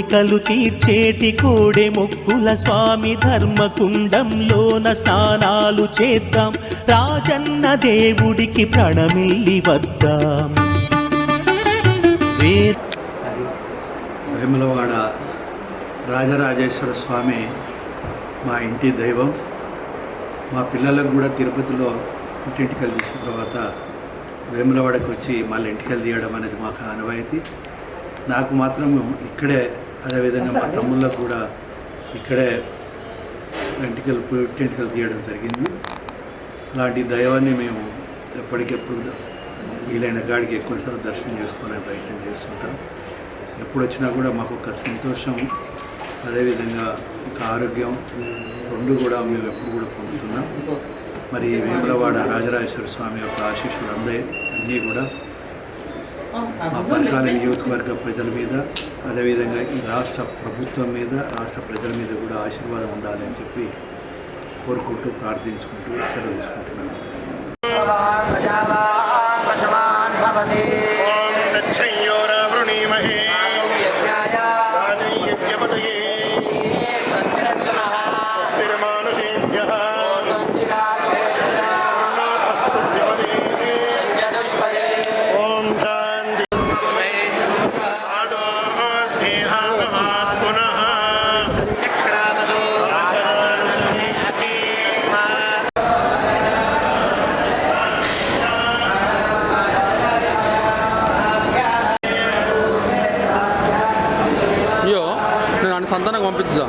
కోరికలు తీర్చేటి కోడే మొక్కుల స్వామి ధర్మకుండంలోన స్నానాలు చేద్దాం. రాజన్న దేవుడికి ప్రణమిల్లి వద్దాం. వేములవాడ రాజరాజేశ్వర స్వామి మా ఇంటి దైవం. మా పిల్లలకు కూడా తిరుపతిలో పుట్టింటికలు తీసిన తర్వాత వేములవాడకు వచ్చి మళ్ళీ ఇంటికలు తీయడం అనేది మాకు ఆనవాయితీ. నాకు మాత్రం ఇక్కడే అదేవిధంగా మా తమ్ముళ్ళకు కూడా ఇక్కడే వెంటికలు పుట్టింటికలు తీయడం జరిగింది. అలాంటి దైవాన్ని మేము ఎప్పటికెప్పుడు వీలైన గాడికి ఎక్కువసార్లు దర్శనం చేసుకోవాలని ప్రయత్నం చేస్తుంటాం. ఎప్పుడు వచ్చినా కూడా మాకు ఒక సంతోషం అదేవిధంగా ఒక ఆరోగ్యం రెండు కూడా మేము ఎప్పుడు కూడా పొందుతున్నాం. మరి వేములవాడ రాజరాజేశ్వర స్వామి యొక్క ఆశీస్సులు అందే అన్నీ కూడా మా పరకాల నియోజకవర్గ ప్రజల మీద అదేవిధంగా ఈ రాష్ట్ర ప్రభుత్వం మీద రాష్ట్ర ప్రజల మీద కూడా ఆశీర్వాదం ఉండాలి అని చెప్పి కోరుకుంటూ ప్రార్థించుకుంటూ సెలవు తీసుకుంటున్నాను. సంతానం పంపిద్దాం.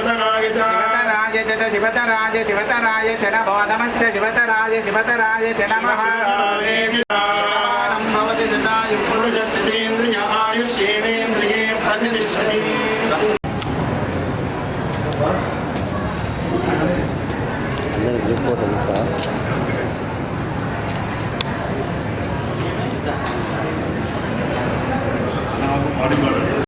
శివతరాయ శివతరాయ శివతరాయ చ నమో నమశ్చ శివతరాయ శివతరాయ చ నమః. భవతి శతాయుః పురుషస్యేంద్రియ ఆయుష్యేంద్రియే ప్రతిష్టతి.